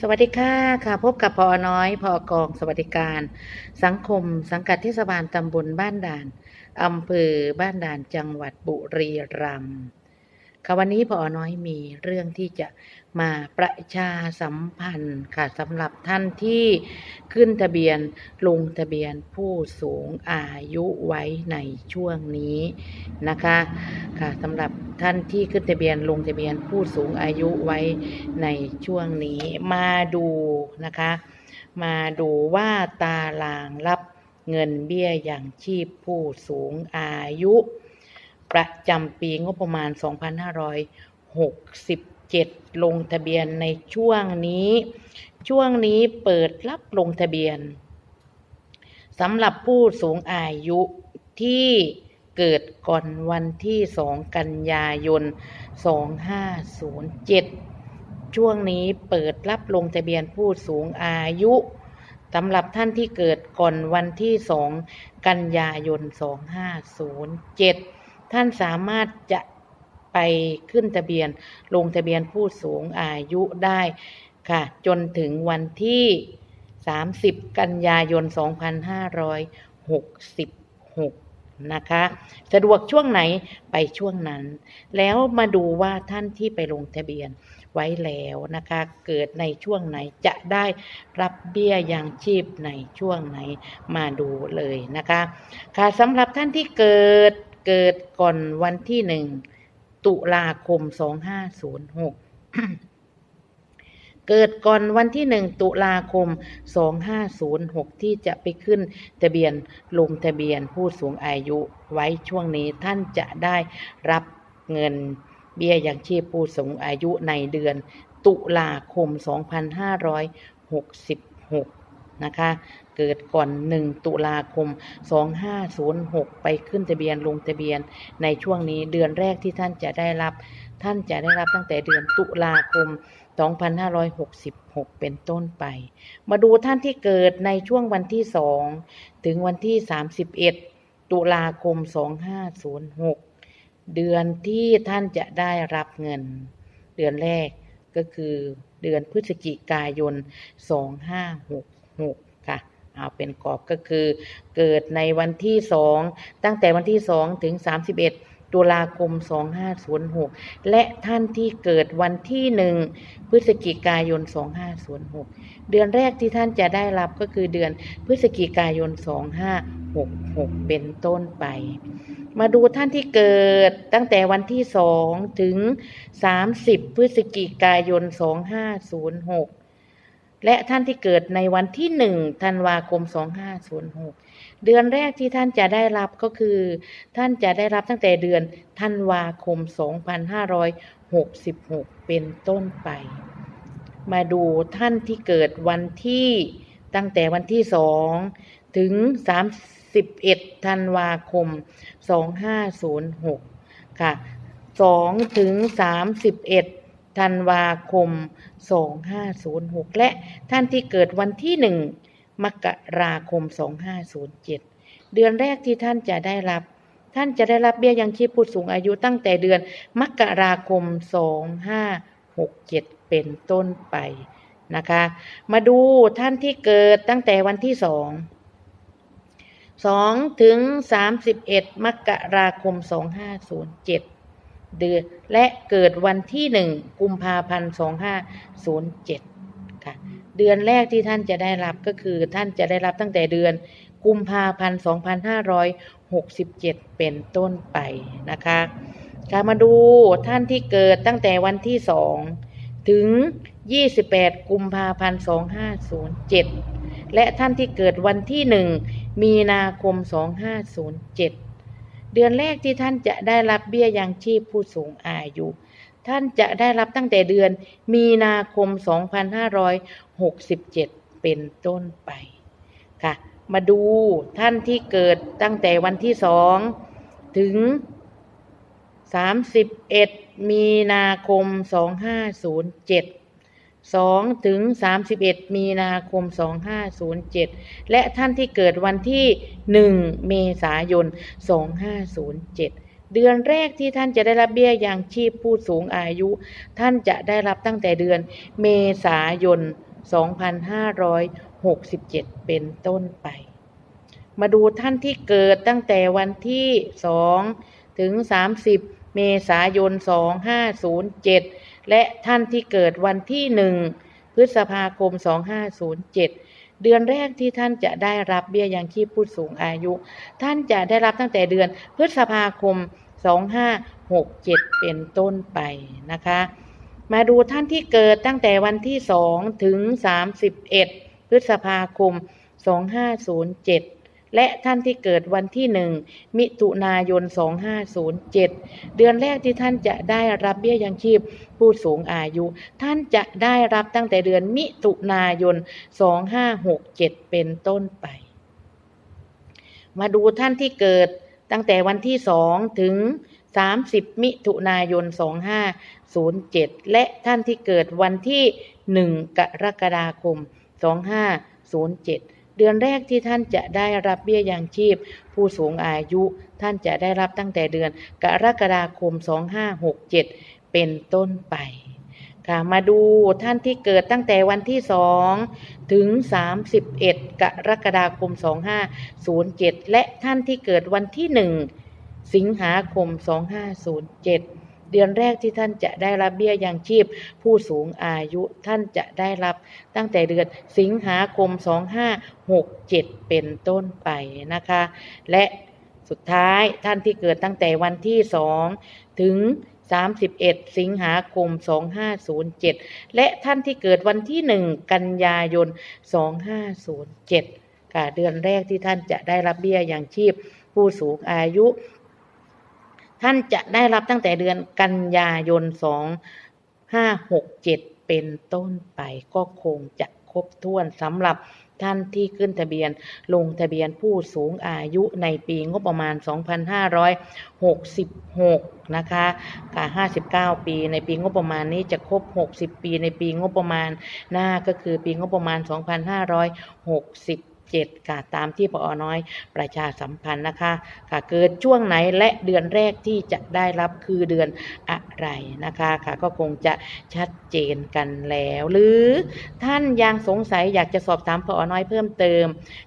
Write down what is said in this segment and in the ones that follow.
สวัสดีค่ะค่ะ พบกับพอน้อยพอกองสวัสดิการ สังคมสังกัดเทศบาลตำบลบ้านด่านอำเภอบ้านด่านจังหวัดบุรีรัมย์ ค่ะวันนี้พอน้อยมีเรื่องที่จะมาประชาสัมพันธ์ค่ะสำหรับท่านที่ขึ้นทะเบียนลงทะเบียนผู้สูงอายุไว้ในช่วงนี้นะคะค่ะสำหรับท่านที่ขึ้นทะเบียนลงทะเบียนผู้สูงอายุไว้ในช่วงนี้มาดูนะคะ มาดูว่าตารางรับเงินเบี้ยอย่างชีพผู้สูงอายุ ประจำปีงบประมาณ 2567 ลงทะเบียนในช่วงนี้ ช่วงนี้เปิดรับลงทะเบียนสำหรับผู้สูงอายุที่เกิดก่อนวันที่ 2 กันยายน 2507 ช่วงนี้เปิดรับลงทะเบียนผู้สูงอายุสำหรับท่านที่เกิดก่อนวันที่ 2 กันยายน 2507 ท่านสามารถจะไปขึ้นทะเบียน ลงทะเบียนผู้สูงอายุได้ค่ะ จนถึงวันที่ 30 กันยายน 2566 นะคะ สะดวกช่วงไหนไปช่วงนั้น แล้วมาดูว่าท่านที่ไปลงทะเบียนไว้แล้วนะคะ เกิดในช่วงไหนจะได้รับเบี้ยยังชีพในช่วงไหนมาดูเลยนะคะ ค่ะสำหรับท่านที่เกิด เกิดก่อนวันที่หนึ่งตุลาคม2506เกิดก่อนวันที่หนึ่งตุลาคม 2506 ที่จะไปขึ้นทะเบียนลงทะเบียนผู้สูงอายุไว้ช่วงนี้ท่านจะได้รับเงินเบี้ยยังชีพผู้สูงอายุในเดือนตุลาคม 2566 นะคะ เกิดก่อน 1 ตุลาคม 2506 ไปขึ้นทะเบียนลงทะเบียนในช่วงนี้เดือนแรกที่ท่านจะได้รับ ท่านจะได้รับตั้งแต่เดือนตุลาคม 2566 เป็นต้นไป มาดูท่านที่เกิดในช่วงวันที่ 2 ถึงวันที่ 31 ตุลาคม 2506 เดือนที่ท่านจะได้รับเงิน เดือนแรกก็คือเดือนพฤศจิกายน 2566 ค่ะเอาเป็นกรอบก็คือเกิดในวันที่2ตั้งแต่วันที่2ถึง31ตุลาคม 2506 และท่านที่เกิดวันที่1พฤศจิกายน 2506 เดือนแรกที่ท่านจะได้รับก็คือเดือนพฤศจิกายน 2566 เป็นต้นไป มาดูท่านที่เกิดตั้งแต่วันที่2ถึง 30 พฤศจิกายน 2506 และท่านที่เกิดในวันที่1ธันวาคม 2506 เดือนแรกที่ท่านจะได้รับก็คือ ท่านจะได้รับตั้งแต่เดือนธันวาคม 2566 เป็นต้นไป มาดูท่านที่เกิดวันที่ตั้งแต่วันที่2ถึง 31 ธันวาคม 2506 ค่ะ2ถึง 31 ธันวาคม 2506 และท่านที่เกิดวันที่ 1 มกราคม 2507 เดือนแรกที่ท่านจะได้รับ ท่านจะได้รับเบี้ยยังชีพผู้สูงอายุตั้งแต่เดือนมกราคม 2567 เป็นต้นไปนะคะ มาดูท่านที่เกิดตั้งแต่วันที่ 2 2 ถึง 31 มกราคม 2507 เดือนและเกิดวันที่1กุมภาพันธ์2507ค่ะ เดือนแรกที่ท่านจะได้รับก็คือท่านจะได้รับตั้งแต่เดือนกุมภาพันธ์2567เป็นต้นไปนะคะค่ะมาดูท่านที่เกิดตั้งแต่วันที่2ถึง 28 กุมภาพันธ์ 2507 และท่านที่เกิดวันที่ 1 มีนาคม 2507 เดือนแรกที่ท่านจะได้รับเบี้ยยังชีพผู้สูงอายุ ท่านจะได้รับตั้งแต่เดือนมีนาคม 2567 เป็นต้นไปค่ะ มาดูท่านที่เกิดตั้งแต่วันที่2ถึง 31 มีนาคม 2507 2ถึง31มีนาคม2507และท่านที่เกิดวันที่1เมษายน2507เดือนแรกที่ท่านจะได้รับเบี้ยยังชีพผู้สูงอายุ ท่านจะได้รับตั้งแต่เดือนเมษายน 2567 เป็นต้นไป มาดูท่านที่เกิดตั้งแต่วันที่ 2 ถึง 30 เมษายน 2507 และท่านที่เกิดวันที่1พฤษภาคม 2507 เดือนแรกที่ท่านจะได้รับเบี้ยยังชีพผู้สูงอายุ ท่านจะได้รับตั้งแต่เดือนพฤษภาคม 2567 เป็นต้นไปนะคะ มาดูท่านที่เกิดตั้งแต่วันที่ 2 ถึง 31 พฤษภาคม 2507 และท่านที่เกิดวันที่1มิถุนายน 2507 เดือนแรกที่ท่านจะได้รับเบี้ยยังชีพผู้สูงอายุ ท่านจะได้รับตั้งแต่เดือนมิถุนายน 2567 เป็นต้นไป มาดูท่านที่เกิดตั้งแต่วันที่2ถึง 30 มิถุนายน 2507 และท่านที่เกิดวันที่ 1 กรกฎาคม 2507 เดือนแรกที่ท่านจะได้รับเบี้ยยังชีพ ผู้สูงอายุท่านจะได้รับตั้งแต่เดือนกรกฎาคม 2567 เป็นต้นไปค่ะมาดูท่านที่เกิดตั้งแต่วันที่ 2 ถึง 31 กรกฎาคม 2507 และท่านที่เกิดวันที่ 1 สิงหาคม 2507 เดือนแรกที่ท่านจะได้รับเบี้ยยังชีพ ผู้สูงอายุท่านจะได้รับตั้งแต่เดือนสิงหาคม 2567 เป็นต้นไปนะคะ และสุดท้ายท่านที่เกิดตั้งแต่วันที่ 2 ถึง 31 สิงหาคม 2507 และท่านที่เกิดวันที่ 1 กันยายน 2507 ค่ะเดือนแรกที่ท่านจะได้รับเบี้ยยังชีพ ผู้สูงอายุ ท่านจะได้รับตั้งแต่เดือนกันยายน2567เป็นต้นไปก็คงจะครบถ้วนสำหรับท่านที่ขึ้นทะเบียนลงทะเบียนผู้สูงอายุในปีงบประมาณ 2566 นะคะกา59 ปีในปีงบประมาณนี้จะครบ 60 ปีในปีงบประมาณหน้าก็คือปีงบประมาณ 2560 7ค่ะตามที่ปอน้อยประชาสัมพันธ์นะคะค่ะเกิดช่วงไหนและเดือนแรกที่จะได้รับคือเดือนอะไรนะคะค่ะก็คงจะชัดเจนกันแล้ว หรือท่านยังสงสัยอยากจะสอบถามปอน้อยเพิ่มเติม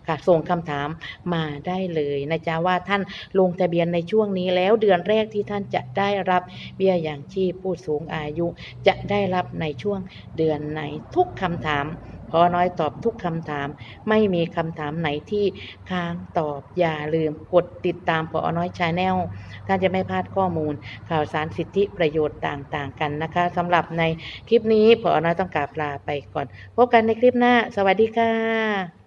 ค่ะส่งคำถามมาได้เลยนะจ๊ะว่าท่านลงทะเบียนในช่วงนี้แล้วเดือนแรกที่ท่านจะได้รับเบี้ยอย่างชีพผู้สูงอายุ จะได้รับในช่วงเดือนไหนทุกคำถาม พอน้อยตอบทุกคำถาม ไม่มีคำถามไหนที่ค้างตอบอย่าลืมกดติดตามพอน้อยชาแนลท่านจะไม่พลาดข้อมูล ข่าวสารสิทธิประโยชน์ต่างๆ กันนะคะสำหรับในคลิปนี้พอน้อยต้องกราบลาไปก่อน พบกันในคลิปหน้า สวัสดีค่ะ